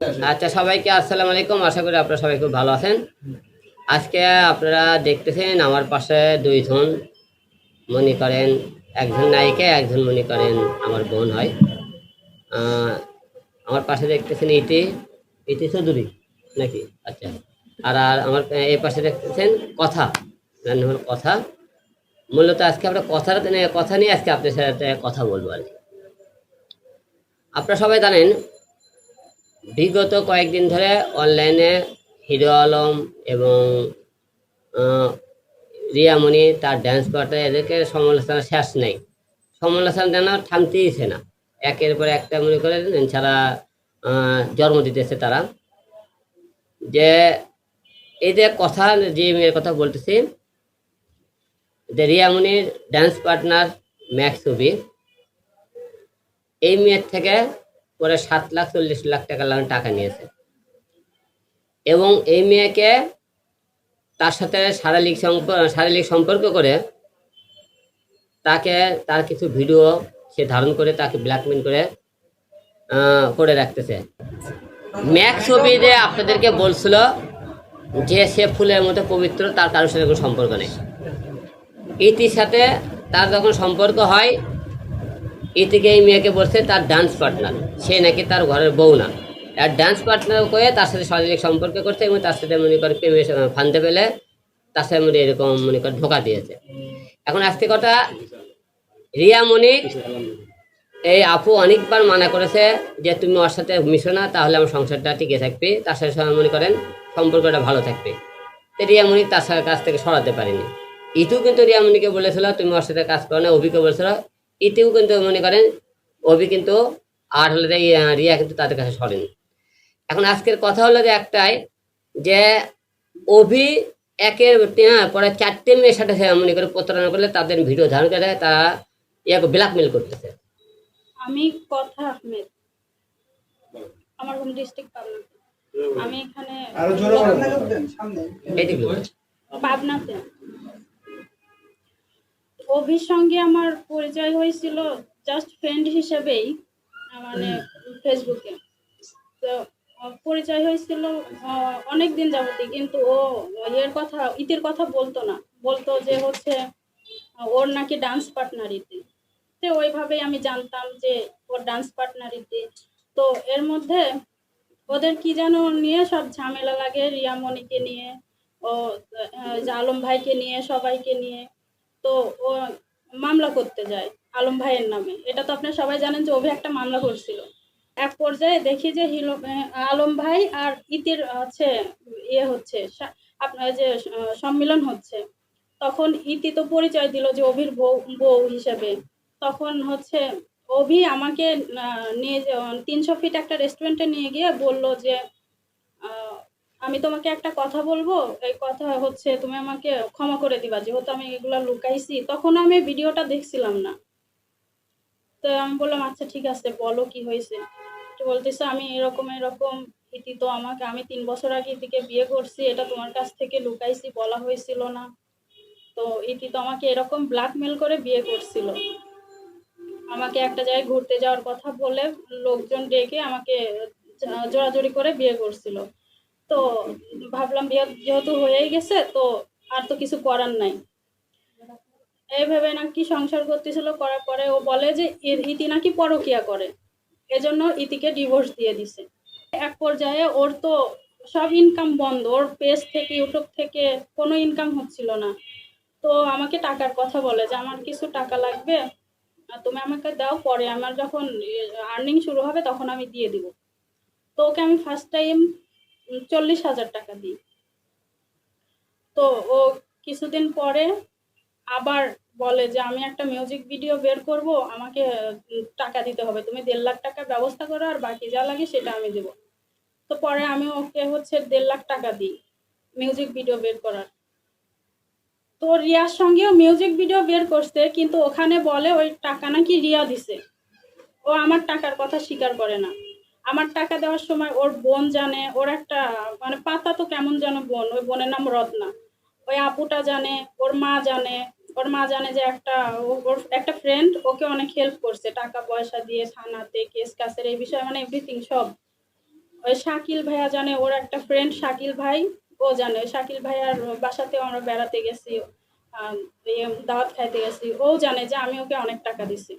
আচ্ছা সবাইকে আসসালামু আলাইকুম। আশা করি আপনারা সবাই খুব ভালো আছেন। আজকে আপনারা দেখতেছেন আমার পাশে দুইজন মনে করেন, একজন নায়িকা, একজন মনে করেন আমার বোন হয়। আমার পাশে দেখতেছেন ইতি ইতি চৌধুরী, নাকি? আচ্ছা। আর আর আমার, এই পাশে দেখতেছেন কথা। নাম হলো কথা। মূলত আজকে আমরা কথার কথা নিয়ে আজকে আপনার সাথে কথা বলব আর কি। আপনারা সবাই জানেন বিগত কয়েকদিন ধরে অনলাইনে হিরো আলম এবং রিয়ামণি তার ড্যান্স পার্টে এদেরকে সমালোচনা শেষ নেই। সমালোচনা যেন থামতেইছে না। একের পর একটা মনে করে ছাড়া জন্ম দিতেছে তারা। যে এই যে কথা, যে মেয়ের কথা বলতেছি, যে রিয়ামণির ড্যান্স পার্টনার ম্যাক্স ছবি এই মেয়ের থেকে পরে সাত লাখ, চল্লিশ লাখ টাকা লাগান টাকা নিয়েছে। এবং এই মেয়েকে তার সাথে শারীরিক শারীরিক সম্পর্ক করে তাকে তার কিছু ভিডিও সে ধারণ করে তাকে ব্ল্যাকমেল করে করে রাখতেছে। ম্যাক ছবি যে আপনাদেরকে বলছিল যে সে ফুলের মতো পবিত্র, তার কারোর সাথে কোনো সম্পর্ক নেই। ইতির সাথে তার যখন সম্পর্ক হয় ইতিকে এই মেয়েকে বলছে তার ডান্স পার্টনার সে নাকি তার ঘরের বউ না। আর ডান্স পার্টনার করে তার সাথে শারীরিক সম্পর্ক করছে এবং তার সাথে মনে করে প্রেমে ফানতে পেলে তার সাথে মনে এরকম মনে করে ধোকা দিয়েছে। এখন আজকে কথা রিয়া মনিক এই আপু অনেকবার মানা করেছে যে তুমি ওর সাথে মিশো না, তাহলে আমার সংসারটা টিকে থাকবে। তার সাথে সবাই মনে করেন সম্পর্কটা ভালো থাকবে। তো রিয়া মনিক তার সাথে কাছ থেকে সরাতে পারেনি। ইতু কিন্তু রিয়া মনিকে বলেছিল, তুমি ওর সাথে কাজ করো না। অভিকে বলেছিল ইতিও কিন্তু মনে করেন অভি কিন্তু আর হলে রিয়া কিন্তু তাদের কাছে সরেনি। এখন আজকের কথা হলো যে একটাই যে অভি একের হ্যাঁ, পরে চারটে মেয়ের সাথে মনে করে প্রতারণা করলে তাদের ভিডিও ধারণ করে তারা ইয়াকে ব্ল্যাকমেল করতেছে। আমি কথা আহমেদ। আমার হোম ডিস্ট্রিক্ট পাবনা আমি এখানে পাবনাতে। অভির সঙ্গে আমার পরিচয় হয়েছিল জাস্ট ফ্রেন্ড হিসেবেই মানে ফেসবুকে তো পরিচয় হয়েছিল অনেক দিন যাবতই কিন্তু ও এর কথা ইতির কথা বলতো না। বলতো যে হচ্ছে ওর নাকি ডান্স পার্টনার ইতি। তো ওইভাবেই আমি জানতাম যে ওর ডান্স পার্টনার ইতি। তো এর মধ্যে ওদের কি যেন নিয়ে সব ঝামেলা লাগে রিয়ামণিকে নিয়ে ও আলম ভাইকে নিয়ে সবাইকে নিয়ে। তো ও মামলা করতে যায়, আলম ভাইয়ের নামে। এটা তো আপনারা সবাই জানেন যে অভি একটা মামলা করছিল। এক পর্যায়ে দেখি যে হিরো আলম ভাই আর ইতির হচ্ছে ইয়ে হচ্ছে আপনার যে সম্মিলন হচ্ছে। তখন ইতি তো পরিচয় দিল যে অভির বউ বউ হিসেবে। তখন হচ্ছে অভি আমাকে নিয়ে তিনশো ফিট একটা রেস্টুরেন্টে নিয়ে গিয়ে বলল যে আমি তোমাকে একটা কথা বলব? এই কথা হচ্ছে, তুমি আমাকে ক্ষমা করে দিবা। যেহেতু আমি এগুলা লুকাইছি, তখন আমি ভিডিওটা দেখছিলাম না। তো আমি বললাম আচ্ছা ঠিক আছে, বলো কি হয়েছে? তো বলতেছে, আমি এরকম এরকম ইতি তো আমাকে, আমি তিন বছর আগে ইতিকে বিয়ে করছি, এটা তোমার কাছ থেকে লুকাইছি, বলা হয়েছিল না। তো ইতি তো আমাকে এরকম ব্ল্যাকমেল করে বিয়ে করছিল। আমাকে একটা জায়গায় ঘুরতে যাওয়ার কথা বলে লোকজন ডেকে আমাকে জোরাজোরি করে বিয়ে করছিল। তো ভাবলাম বিয়ে যেহেতু হয়েই গেছে, তো আর তো কিছু করার নাই। এইভাবে নাকি সংসার করতেছিল, করার পরে ও বলে যে ইতি নাকি পরকিয়া করে। এজন্য ইতিকে ডিভোর্স দিয়ে দিছে। এক পর্যায়ে ওর তো সব ইনকাম বন্ধ, ওর পেজ থেকে ইউটিউব থেকে কোনো ইনকাম হচ্ছিল না। তো আমাকে টাকার কথা বলে যে, আমার কিছু টাকা লাগবে তুমি আমাকে দাও, পরে আমার যখন আর্নিং শুরু হবে, তখন আমি দিয়ে দিব। তো ওকে আমি ফার্স্ট টাইম চল্লিশ হাজার টাকা দিই। তো ও কিছুদিন পরে আবার বলে যে, আমি একটা মিউজিক ভিডিও বের করব, আমাকে টাকা দিতে হবে। তুমি দেড় লাখ টাকার ব্যবস্থা করো আর বাকি যা লাগে সেটা আমি দেবো। তো পরে আমি ওকে হচ্ছে দেড় লাখ টাকা দিই মিউজিক ভিডিও বের করার। তো রিয়ার সঙ্গেও মিউজিক ভিডিও বের করছে, কিন্তু ওখানে বলে ওই টাকা নাকি রিয়া দিছে। ও আমার টাকার কথা স্বীকার করে না। আমার টাকা দেওয়ার সময় ওর বোন জানে ওর একটা মানে পাতা তো কেমন যেন বোন ওই বোনের নাম রত্না। ওই আপুটা জানে ওর মা জানে ওর মা জানে যে একটা ওর একটা ফ্রেন্ড ওকে অনেক হেল্প করছে টাকা পয়সা দিয়ে থানাতে কেস কাসের এই বিষয়ে মানে এভরিথিং সব। ওই শাকিল ভাইয়া জানে ওর একটা ফ্রেন্ড শাকিল ভাই ও জানে। শাকিল ভাইয়ার বাসাতেও আমরা বেড়াতে গেছি ইয়ে, দাওয়াত খাইতে গেছি ও জানে যে আমি ওকে অনেক টাকা দিছি।